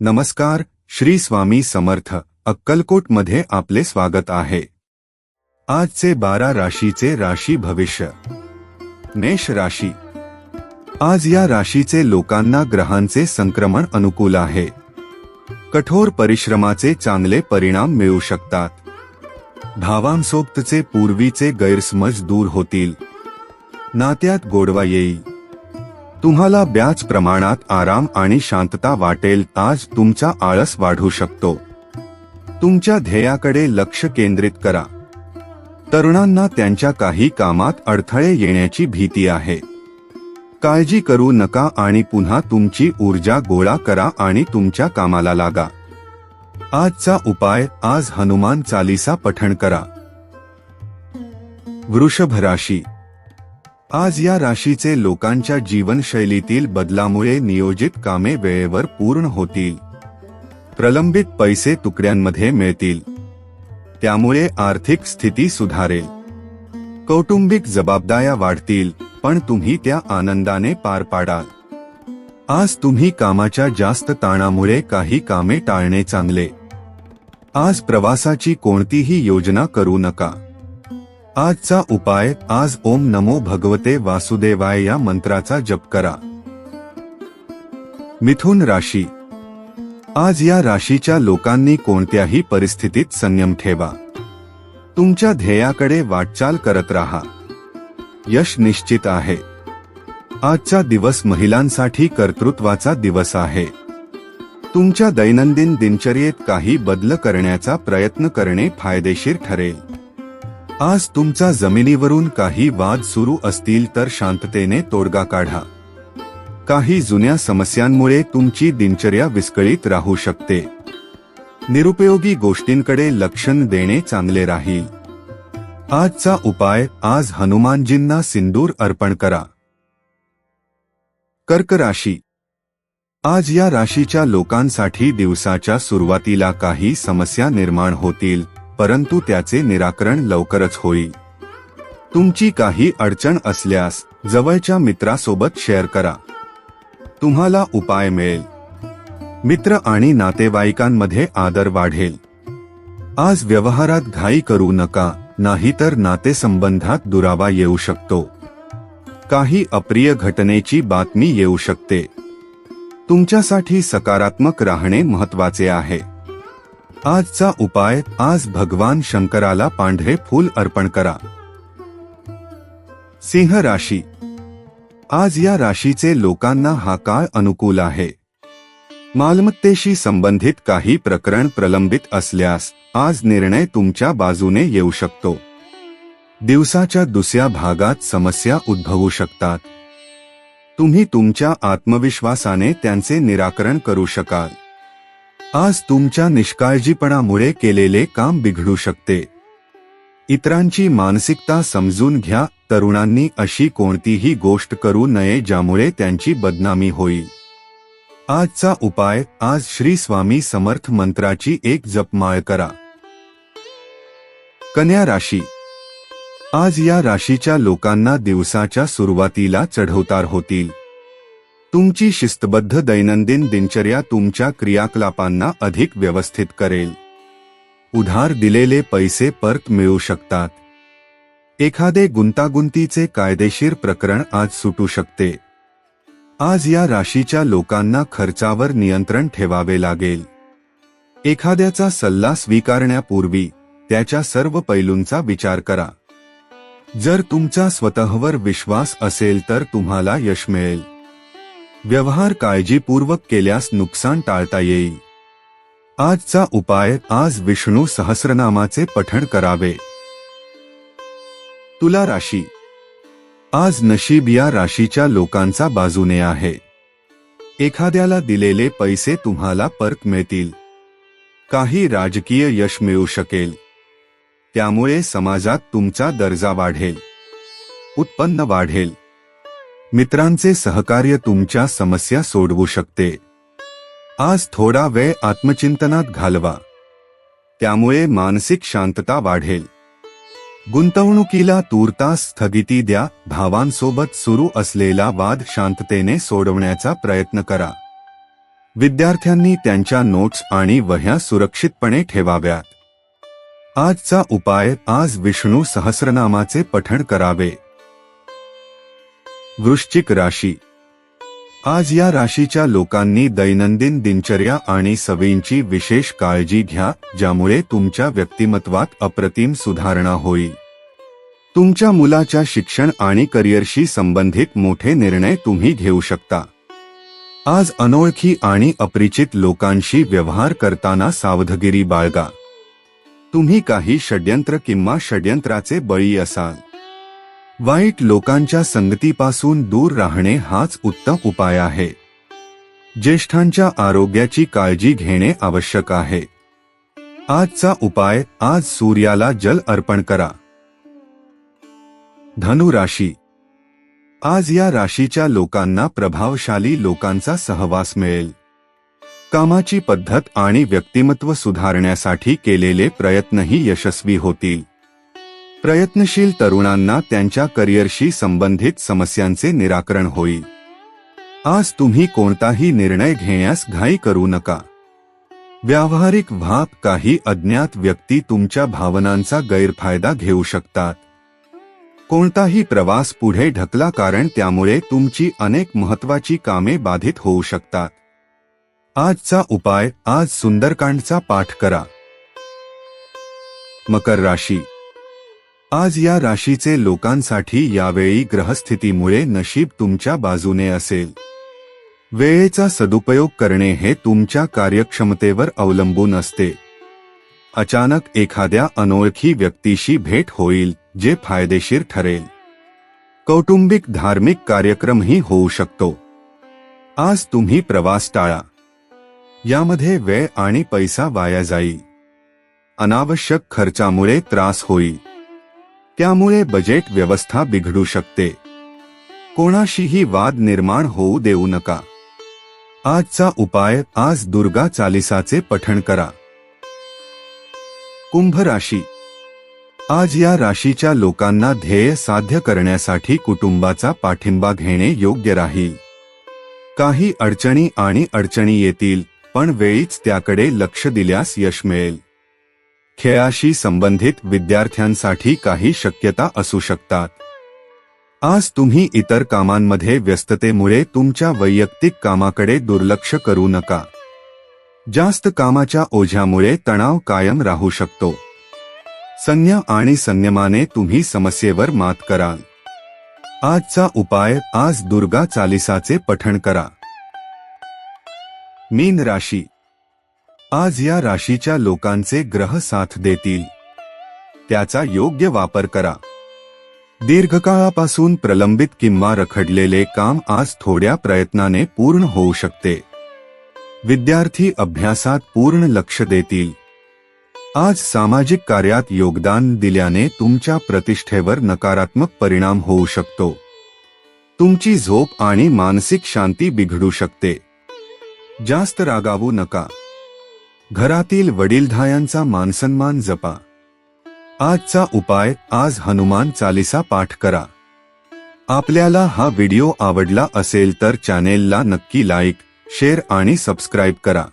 नमस्कार श्री स्वामी समर्थ अक्कलकोटमध्ये आपले स्वागत आहे. आजचे बारा राशीचे राशी भविष्य. मेष राशी. आज या राशीचे लोकांना ग्रहांचे संक्रमण अनुकूल आहे. कठोर परिश्रमाचे चांगले परिणाम मिळू शकतात. भावांसोबतचे पूर्वीचे गैरसमज दूर होतील. नात्यात गोडवा येईल. तुम्हाला ब्याच प्रमाणात आराम आणि शांतता वाटेल आज तुमचा आळस वाढू शकतो. तुमच्या ध्येयाकडे लक्ष केंद्रित करा. तरुणांना त्यांच्या काही कामात अडथळे येण्याची भीती आहे. काळजी करू नका आणि पुन्हा तुमची ऊर्जा गोळा करा आणि तुमच्या कामाला लागा. आजचा उपाय आज हनुमान चालीसा पठण करा. वृषभ राशी आज या राशीचे लोकांच्या जीवनशैलीतील बदलामुळे नियोजित कामे वेळेवर पूर्ण होतील. प्रलंबित पैसे तुकड्यांमध्ये मिळतील. त्यामुळे आर्थिक स्थिती सुधारेल. कौटुंबिक जबाबदाऱ्या वाढतील पण तुम्ही त्या आनंदाने पार पाडाल. आज तुम्ही कामाच्या जास्त ताणामुळे काही कामे टाळणे चांगले. आज प्रवासाची कोणतीही योजना करू नका. आजचा उपाय आज ओम नमो भगवते वासुदेवाय या मंत्राचा जप करा. मिथुन राशी. आज या राशीच्या लोकांनी कोणत्याही परिस्थितीत संयम ठेवा. तुमच्या ध्येयाकडे वाटचाल करत राहा. यश निश्चित आहे. आजचा दिवस महिलांसाठी कर्तृत्वाचा दिवस आहे. तुमच्या दैनंदिन दिनचर्येत काही बदल करण्याचा प्रयत्न करणे फायदेशीर ठरेल. आज तुमचा जमिनीवरून काही वाद सुरू असतील तर शांततेने तोडगा काढा. काही जुन्या समस्यांमुळे तुमची दिनचर्या विस्कळीत राहू शकते. निरुपयोगी गोष्टींकडे लक्षण देणे चांगले राहील. आजचा उपाय आज हनुमानजींना सिंदूर अर्पण करा. कर्क राशी. आज या राशीच्या लोकांसाठी दिवसाच्या सुरुवातीला काही समस्या निर्माण होतील परंतु त्याचे निराकरण लवकरच होईल. तुमची काही अडचण असल्यास जवळच्या मित्रासोबत शेअर करा. तुम्हाला उपाय मिळेल. मित्र आणि नातेवाईकांमध्ये आदर वाढेल. आज व्यवहारात घाई करू नका नाहीतर नातेसंबंधात दुरावा येऊ शकतो. काही अप्रिय घटनेची बातमी येऊ शकते. तुमच्यासाठी सकारात्मक राहणे महत्त्वाचे आहे. आजचा उपाय आज भगवान शंकराला पांढरे फूल अर्पण करा. सिंह राशी. आज या राशीचे लोकांना हा काळ अनुकूल आहे. मालमत्तेशी संबंधित काही प्रकरण प्रलंबित असल्यास आज निर्णय तुमच्या बाजूने येऊ शकतो. दिवसाच्या दुसऱ्या भागात समस्या उद्भवू शकतात. तुम्ही तुमच्या आत्मविश्वासाने त्यांचे निराकरण करू शकाल. आज तुमच्या निष्काळजीपणामुळे केलेले काम बिघडू शकते. इतरांची मानसिकता समजून घ्या तरुणांनी अशी कोणतीही गोष्ट करू नये ज्यामुळे त्यांची बदनामी होईल. आजचा उपाय आज श्री स्वामी समर्थ मंत्राची एक जपमाळ करा. कन्या राशी. आज या राशीच्या लोकांना दिवसाच्या सुरुवातीला चढउतार होतील. तुमची शिस्तबद्ध दैनंदिन दिनचर्या तुमच्या क्रियाकलापांना अधिक व्यवस्थित करेल. उधार दिलेले पैसे परत मिळू शकतात. एखादे गुंतागुंतीचे कायदेशीर प्रकरण आज सुटू शकते. आज या राशीच्या लोकांना खर्चावर नियंत्रण ठेवावे लागेल. एखाद्याचा सल्ला स्वीकारण्यापूर्वी त्याच्या सर्व पैलूंचा विचार करा. जर तुमचा स्वतःवर विश्वास असेल तर तुम्हाला यश मिळेल. व्यवहार काळजीपूर्वक केल्यास नुकसान टाळता येईल. आजचा उपाय आज विष्णू सहस्रनामाचे पठण करावे. तुला राशी. आज नशीब या राशीच्या लोकांचा बाजूने आहे. एखाद्याला दिलेले पैसे तुम्हाला परत मिळतील. काही राजकीय यश मिळू शकेल. त्यामुळे समाजात तुमचा दर्जा वाढेल. उत्पन्न वाढेल. मित्रांचे सहकार्य तुमच्या समस्या सोडवू शकते. आज थोडा वेळ आत्मचिंतनात घालवा. त्यामुळे मानसिक शांतता वाढेल. गुंतवणुकीला तूर्तास स्थगिती द्या भावांसोबत सुरू असलेला वाद शांततेने सोडवण्याचा प्रयत्न करा. विद्यार्थ्यांनी त्यांच्या नोट्स आणि वह्या सुरक्षितपणे ठेवाव्यात. आजचा उपाय आज विष्णू सहस्रनामाचे पठण करावे. वृश्चिक राशी. आज या राशीच्या लोकांनी दैनंदिन दिनचर्या आणि सवयींची विशेष काळजी घ्या ज्यामुळे तुमच्या व्यक्तिमत्वात अप्रतिम सुधारणा होईल. तुमच्या मुलाच्या शिक्षण आणि करिअरशी संबंधित मोठे निर्णय तुम्ही घेऊ शकता. आज अनोळखी आणि अपरिचित लोकांशी व्यवहार करताना सावधगिरी बाळगा. तुम्ही काही षड्यंत्र किंवा षड्यंत्राचे बळी असाल. वाईट लोकांच्या संगतीपासून दूर राहणे हाच उत्तम उपाय आहे. ज्येष्ठांच्या आरोग्याची काळजी घेणे आवश्यक आहे. आजचा उपाय आज सूर्याला जल अर्पण करा. धनु राशी. आज या राशीच्या लोकांना प्रभावशाली लोकांचा सहवास मिळेल. कामाची पद्धत आणि व्यक्तिमत्व सुधारण्यासाठी केलेले प्रयत्नही यशस्वी होतील. प्रयत्नशील तरुणांना त्यांच्या करिअरशी संबंधित समस्यांचे निराकरण होईल. आज तुम्ही कोणताही निर्णय घेण्यास घाई करू नका. व्यावहारिक भाप काही अज्ञात व्यक्ती तुमच्या भावनांचा गैरफायदा घेऊ शकतात. कोणताही प्रवास पुढे ढकला कारण त्यामुळे तुमची अनेक महत्वाची कामे बाधित होऊ शकतात. आजचा उपाय आज सुंदरकांडचा पाठ करा. मकर राशी आज या राशीचे लोकांसाठी यावेळी ग्रहस्थितीमुळे नशीब तुमच्या बाजूने असेल. वेळेचा सदुपयोग करणे हे तुमच्या कार्यक्षमतेवर अवलंबून असते. अचानक एखाद्या अनोळखी व्यक्तीशी भेट होईल जे फायदेशीर ठरेल. कौटुंबिक धार्मिक कार्यक्रमही होऊ शकतो. आज तुम्ही प्रवास टाळा. यामध्ये वेळ आणि पैसा वाया जाईल. अनावश्यक खर्चामुळे त्रास होईल. त्यामुळे बजेट व्यवस्था बिघडू शकते. कोणाशीही वाद निर्माण होऊ देऊ नका. आजचा उपाय आज दुर्गा चालिसाचे पठण करा. कुंभ राशी. आज या राशीच्या लोकांना ध्येय साध्य करण्यासाठी कुटुंबाचा पाठिंबा घेणे योग्य राहील. काही अडचणी आणि अडचणी येतील पण वेळीच त्याकडे लक्ष दिल्यास यश मिळेल. खेळाशी संबंधित विद्यार्थ्यांसाठी काही शक्यता असू शकतात. आज तुम्ही इतर कामांमध्ये व्यस्ततेमुळे तुमच्या वैयक्तिक कामाकडे दुर्लक्ष करू नका. जास्त कामाच्या ओझ्यामुळे तणाव कायम राहू शकतो. संज्ञा आणि संयमाने तुम्ही समस्येवर मात कराल. आजचा उपाय आज दुर्गा चालिसाचे पठण करा. मीन राशी आज या राशीच्या लोकांचे ग्रह साथ देतील. त्याचा योग्य वापर करा. दीर्घकाळापासून प्रलंबित किंवा रखडलेले काम आज थोड्या प्रयत्नाने पूर्ण होऊ शकते. विद्यार्थी अभ्यासात पूर्ण लक्ष देतील. आज सामाजिक कार्यात योगदान दिल्याने तुमच्या प्रतिष्ठेवर नकारात्मक परिणाम होऊ शकतो. तुमची झोप आणि मानसिक शांती बिघडू शकते. जास्त रागावू नका. घरातील वडीलधायांचा मानसन्मान जपा. आजचा उपाय आज हनुमान चालिसा पाठ करा. आपल्याला हा व्हिडिओ आवडला असेल तर चॅनेलला नक्की लाईक शेअर आणि सबस्क्राईब करा.